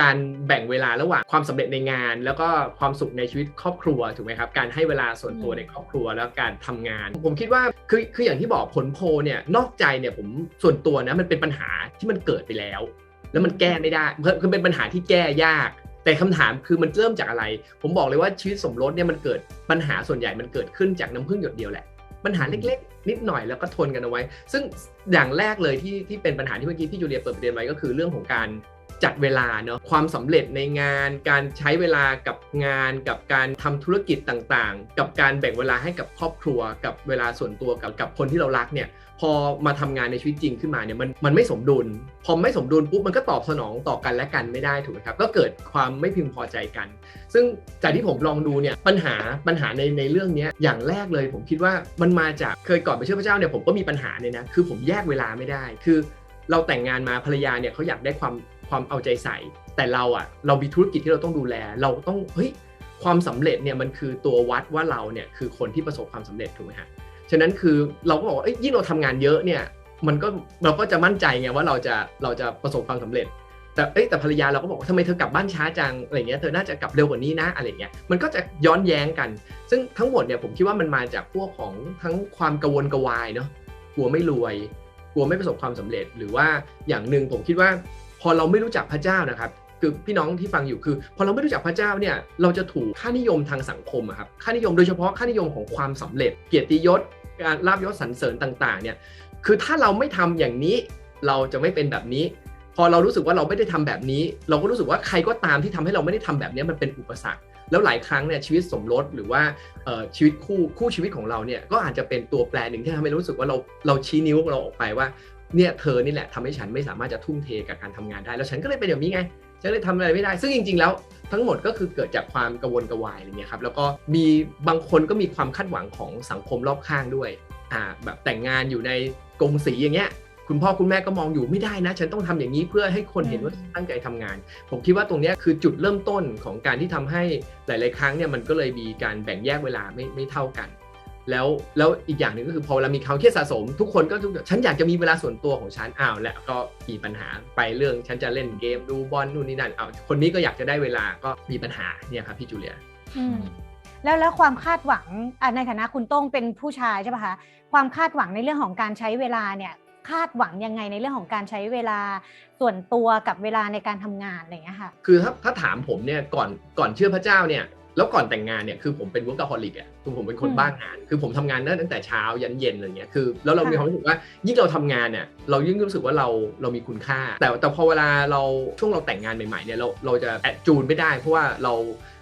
การแบ่งเวลาระหว่างความสำเร็จในงาน แล้วก็ความสุขในชีวิตครอบครัวถูกไหมครับการให้เวลาส่วนตัวอืมในครอบครัวแล้วการทำงาน ผมคิดว่าคือคืออย่างที่บอกผลโพลเนี่ยนอกใจเนี่ยผมส่วนตัวนะมันเป็นปัญหาที่มันเกิดไปแล้ว แล้วมันแก้ไม่ได้คือคือเป็นปัญหาที่แก้ยากแต่คำถามคือมันเริ่มจากอะไร ผมบอกเลยว่าชีวิตสมรสเนี่ยมันเกิดปัญหาส่วนใหญ่มันเกิดขึ้นจากน้ำพึ่งหยดเดียวแหละ ปัญหาเล็กๆ นิดหน่อยแล้วก็ทนกันเอาไว้ ซึ่งอย่างแรกเลยที่ที่เป็นปัญหาที่เมื่อกี้พี่จูเลียเปิดประเด็นไว้ก็คือเรื่องของการ จัดเวลาเนาะความสำเร็จในงาน การใช้เวลากับงาน กับการทำธุรกิจต่างๆ กับการแบ่งเวลาให้กับครอบครัว กับเวลาส่วนตัวกับกับคนที่เรารักเนี่ยพอมาทำงานในชีวิตจริงขึ้นมาเนี่ยมันมันไม่สมดุล พอไม่สมดุลปุ๊บมันก็ตอบสนองต่อกันและกันไม่ได้ถูกไหมครับก็เกิดความไม่พึงพอใจกัน ซึ่งจากที่ผมลองดูเนี่ยปัญหาปัญหาในในเรื่องนี้อย่างแรกเลยผมคิดว่ามันมาจากเคยก่อนไปเชื่อพระเจ้าเนี่ยผมก็มีปัญหาเนี่ยนะคือผมแยกเวลาไม่ได้คือเราแต่งงานมาภรรยาเนี่ยเขาอยากได้ความ ความเอาใจใส่ แต่เราอะเรามีธุรกิจที่เราต้องดูแล เราต้องเฮ้ยความสำเร็จเนี่ยมันคือตัววัดว่าเราเนี่ยคือคนที่ประสบความสำเร็จถูกไหมฮะฉะนั้นคือเราก็บอกว่าเอ้ยยิ่งเราทำงานเยอะเนี่ยมันก็เราก็จะมั่นใจไงว่าเราจะเราจะประสบความสำเร็จ แต่เอ้ยแต่ภรรยาเราก็บอกว่าทำไมเธอกลับบ้านช้าจังอะไรเงี้ยเธอน่าจะกลับเร็วกว่านี้นะอะไรเงี้ยมันก็จะย้อนแย้งกัน ซึ่งทั้งหมดเนี่ยผมคิดว่ามันมาจากพวกของทั้งความกังวลกวายเนาะกลัวไม่รวย กลัวไม่ประสบความสำเร็จ หรือว่าอย่างหนึ่งผมคิดว่า พอเราไม่รู้จักพระเจ้านะครับคือพี่น้องที่ฟังอยู่คือ พอเราไม่รู้จักพระเจ้าเนี่ยเราจะถูกค่านิยมทางสังคมครับค่านิยมโดยเฉพาะค่านิยมของความสำเร็จ เกียรติยศการลาบยศสรรเสริญต่างๆเนี่ยคือถ้าเราไม่ทำอย่างนี้เราจะไม่เป็นแบบนี้ พอเรารู้สึกว่าเราไม่ได้ทำแบบนี้ เราก็รู้สึกว่าใครก็ตามที่ทำให้เราไม่ได้ทำแบบนี้มันเป็นอุปสรรค แล้วหลายครั้งเนี่ยชีวิตสมรสหรือว่าชีวิตคู่คู่ชีวิตของเราเนี่ยก็อาจจะเป็นตัวแปรหนึ่งที่ทำให้รู้สึกว่าเราเราชี้นิ้วเราออกไปว่า เนี่ยเธอนี่แหละทำให้ฉันไม่สามารถจะทุ่มเทกับการทำงานได้ แล้วฉันก็เลยเป็นแบบนี้ไงฉันเลยทำอะไรไม่ได้ ซึ่งจริง ๆ แล้วทั้งหมดก็คือเกิดจากความกังวลกระวายอะไรเงี้ยครับแล้วก็มีบางคนก็มีความคาดหวังของสังคมรอบข้างด้วยอ่าแบบแต่งงานอยู่ในกรงสีอย่างเงี้ยคุณพ่อคุณแม่ก็มองอยู่ไม่ได้นะ ฉันต้องทำอย่างนี้เพื่อให้คนเห็นว่าตั้งใจทำงาน ผมคิดว่าตรงเนี้ยคือจุดเริ่มต้นของการที่ทำให้หลาย ๆ ครั้งเนี่ยมันก็เลยมีการแบ่งแยกเวลาไม่ไม่เท่ากัน แล้วแล้วอีกอย่างหนึ่งก็คือพอเวลามีความเครียดสะสม ทุกคนก็ทุกฉันอยากจะมีเวลาส่วนตัวของฉันอ้าวแล้วก็มีปัญหาไปเรื่องฉันจะเล่นเกมดูบอลนู่นนี่นั่นอ้าวคนนี้ก็อยากจะได้เวลาก็มีปัญหาเนี่ยครับพี่จูเลียอืมแล้วแล้วความคาดหวังอะในฐานะคุณโต้งเป็นผู้ชายใช่ปะคะความคาดหวังในเรื่องของการใช้เวลาเนี่ยคาดหวังยังไงในเรื่องของการใช้เวลาส่วนตัวกับเวลาในการทำงานอะไรอย่างเงี้ยค่ะ คือถ้าถ้าถามผมเนี่ยก่อนก่อนเชื่อพระเจ้าเนี่ย แล้วก่อนแต่งงานเนี่ยคือผมเป็น workaholic อะคือผมเป็นคนอืมบ้างาน คือผมทำงานตั้งแต่เช้ายันเย็นอะไรเงี้ยคือแล้วเราค่ะมีความรู้สึกว่ายิ่งเราทำงานเนี่ยเรายิ่งรู้สึกว่าเราเรามีคุณค่า แต่แต่พอเวลาเราช่วงเราแต่งงานใหม่ๆเนี่ยเราเราจะแอดจูนไม่ได้ เพราะว่าเรา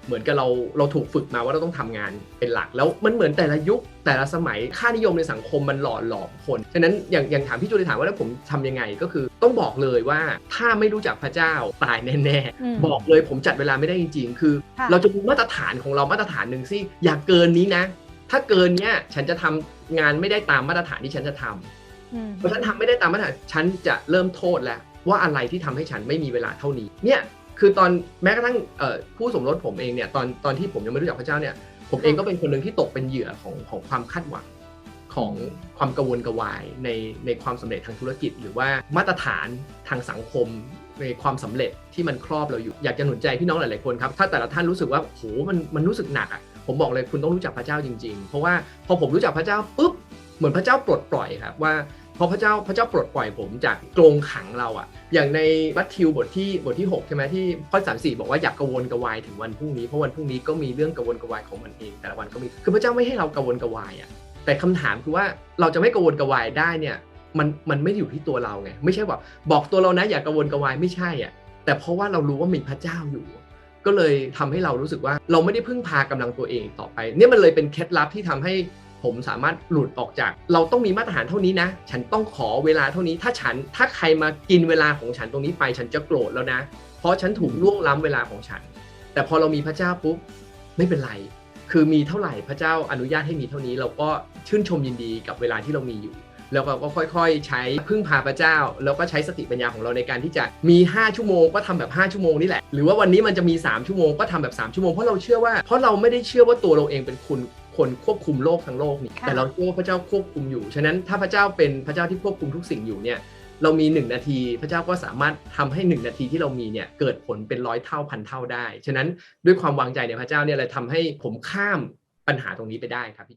เหมือนกับเราเราถูกฝึกมาว่าเราต้องทำงานเป็นหลัก แล้วมันเหมือนแต่ละยุคแต่ละสมัยค่านิยมในสังคมมันหล่อหลอมคนฉะนั้นอย่างอย่างถามพี่จูเลยถามว่าแล้วผมทำยังไงก็คือ ต้องบอกเลยว่าถ้าไม่รู้จักพระเจ้าตายแน่ๆอืมบอกเลยผมจัดเวลาไม่ได้จริง ๆ คือค่ะเราจะมีมาตรฐานของเรามาตรฐานหนึ่งสิอย่าเกินนี้นะ ถ้าเกินเนี้ยฉันจะทำงานไม่ได้ตามมาตรฐานที่ฉันจะทำอืมเพราะฉันทำไม่ได้ตามมาตรฐานฉันจะเริ่มโทษแล้วว่าอะไรที่ทำให้ฉันไม่มีเวลาเท่านี้เนี่ยคือตอนแม้กระทั่งเอ่อผู้สมรสผมเองเนี่ยตอนตอนที่ผมยังไม่รู้จักพระเจ้าเนี่ยผมเองก็เป็นคนหนึ่งที่ตกเป็นเหยื่อของของความคาดหวัง ของความกังวลกระวายในในความสำเร็จทางธุรกิจ หรือว่ามาตรฐานทางสังคมในความสำเร็จที่มันครอบเราอยู่ อยากจะหนุนใจพี่น้องหลาย ๆ คนครับ ถ้าแต่ละท่านรู้สึกว่าโหมันมันรู้สึกหนักอะผมบอกเลยคุณต้องรู้จักพระเจ้าจริง ๆ เพราะว่าพอผมรู้จักพระเจ้าปุ๊บเหมือนพระเจ้าปลดปล่อยครับว่าพอพระเจ้าพระเจ้าปลดปล่อยผมจากกรงขังเราอะอย่างในมัทธิวบทที่บทที่6ใช่ไหมที่ข้อสามสี่บอกว่าอยากกังวลกระวายถึงวันพรุ่งนี้เพราะวันพรุ่งนี้ก็มีเรื่องกังวลกระวายของมันเอง แต่ละวันก็มีคือพระเจ้าไม่ให้เรากังวลกระวายอะ แต่คำถามคือว่าเราจะไม่กังวลกระวายได้เนี่ยมันมันไม่อยู่ที่ตัวเราไงไม่ใช่แบบบอกตัวเรานะอย่ากกังวลกระวายไม่ใช่อะแต่เพราะว่าเรารู้ว่ามีพระเจ้าอยู่ ก็เลยทำให้เรารู้สึกว่าเราไม่ได้พึ่งพากำลังตัวเองต่อไป เนี่ยมันเลยเป็นเคล็ดลับที่ทำให้ผมสามารถหลุดออกจาก เราต้องมีมาตรฐานเท่านี้นะ ฉันต้องขอเวลาเท่านี้ ถ้าฉันถ้าใครมากินเวลาของฉันตรงนี้ไป ฉันจะโกรธแล้วนะ เพราะฉันถูกล่วงล้ำเวลาของฉัน แต่พอเรามีพระเจ้าปุ๊บไม่เป็นไร คือมีเท่าไหร่พระเจ้าอนุญาตให้มีเท่านี้ เราก็ชื่นชมยินดีกับเวลาที่เรามีอยู่ แล้วเราก็ค่อยๆ ใช้พึ่งพาพระเจ้า แล้วก็ใช้สติปัญญาของเราในการที่จะมี 5 ชั่วโมงก็ทำแบบ 5 ชั่วโมงนี่แหละ หรือว่าวันนี้มันจะมี 3 ชั่วโมงก็ทำแบบ 3 ชั่วโมงเพราะเราเชื่อว่าเพราะเราไม่ได้เชื่อว่าตัวเราเองเป็นคุณคนควบคุมโลกทั้งโลกนี่แต่เราเชื่อว่าพระเจ้าควบคุมอยู่ฉะนั้นถ้าพระเจ้าเป็นพระเจ้าที่ควบคุมทุกสิ่งอยู่เนี่ย เรามีหนึ่งนาที พระเจ้าก็สามารถทำให้หนึ่งนาทีที่เรามีเนี่ยเกิดผลเป็นร้อยเท่าพันเท่าได้ ฉะนั้นด้วยความวางใจในพระเจ้าเนี่ยเลยทำให้ผมข้ามปัญหาตรงนี้ไปได้ครับพี่จุ